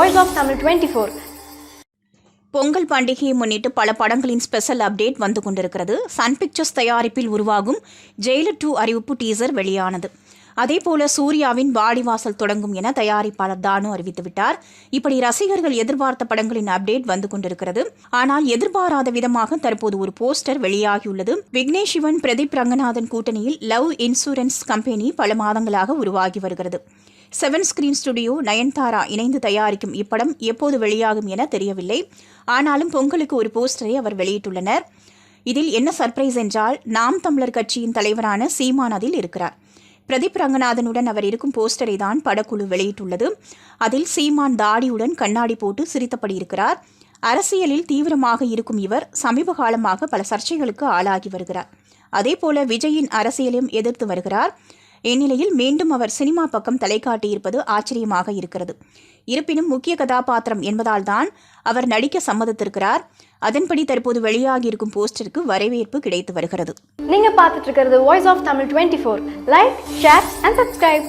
Oldham Tamil twenty four Pongal பண்டிகையை முன்னிட்டு பல படங்களின் ஸ்பெஷல் அப்டேட் வந்து கொண்டிருக்கிறது. சன் பிக்சர்ஸ் தயாரிப்பில் உருவாகும் ஜெயிலர் டூ அறிவிப்பு டீசர் வெளியானது. அதேபோல சூர்யாவின் வாடிவாசல் தொடங்கும் என தயாரிப்பாளர் தானு அறிவித்துவிட்டார். இப்படி ரசிகர்கள் எதிர்பார்த்த படங்களின் அப்டேட் வந்து கொண்டிருக்கிறது. ஆனால் எதிர்பாராத விதமாக தற்போது ஒரு போஸ்டர் வெளியாகியுள்ளது. விக்னேஷ் சிவன் பிரதீப் ரங்கநாதன் கூட்டணியில் லவ் இன்சூரன்ஸ் கம்பெனி பல மாதங்களாக உருவாகி வருகிறது. செவன் ஸ்கிரீன் ஸ்டுடியோ நயன்தாரா இணைந்து தயாரிக்கும் இப்படம் எப்போது வெளியாகும் என தெரியவில்லை. ஆனாலும் பொங்கலுக்கு ஒரு போஸ்டரை அவர் வெளியிட்டுள்ளனர். இதில் என்ன சர்ப்ரைஸ் என்றால் நாம் தமிழர் கட்சியின் தலைவரான சீமான் அதில் இருக்கிறார். பிரதீப் ரங்கநாதனுடன் அவர் இருக்கும் போஸ்டரை தான் படக்குழு வெளியிட்டுள்ளது. அதில் சீமான் தாடியுடன் கண்ணாடி போட்டு சிரித்தபடி இருக்கிறார் அரசியலில் தீவிரமாக இருக்கும் இவர் சமீப காலமாக பல சர்ச்சைகளுக்கு ஆளாகி வருகிறார். அதேபோல விஜயின் அரசியலையும் எதிர்த்து வருகிறார். இந்நிலையில் மீண்டும் அவர் சினிமா பக்கம் தலை காட்டியிருப்பது ஆச்சரியமாக இருக்கிறது. இருப்பினும் முக்கிய கதாபாத்திரம் என்பதால் தான் அவர் நடிக்க சம்மதித்திருக்கிறார். அதன்படி தற்போது வெளியாகி இருக்கும் போஸ்டருக்கு வரவேற்பு கிடைத்து வருகிறது. நீங்க பார்த்துட்டு இருக்கிறது voice of Tamil twenty four like share and subscribe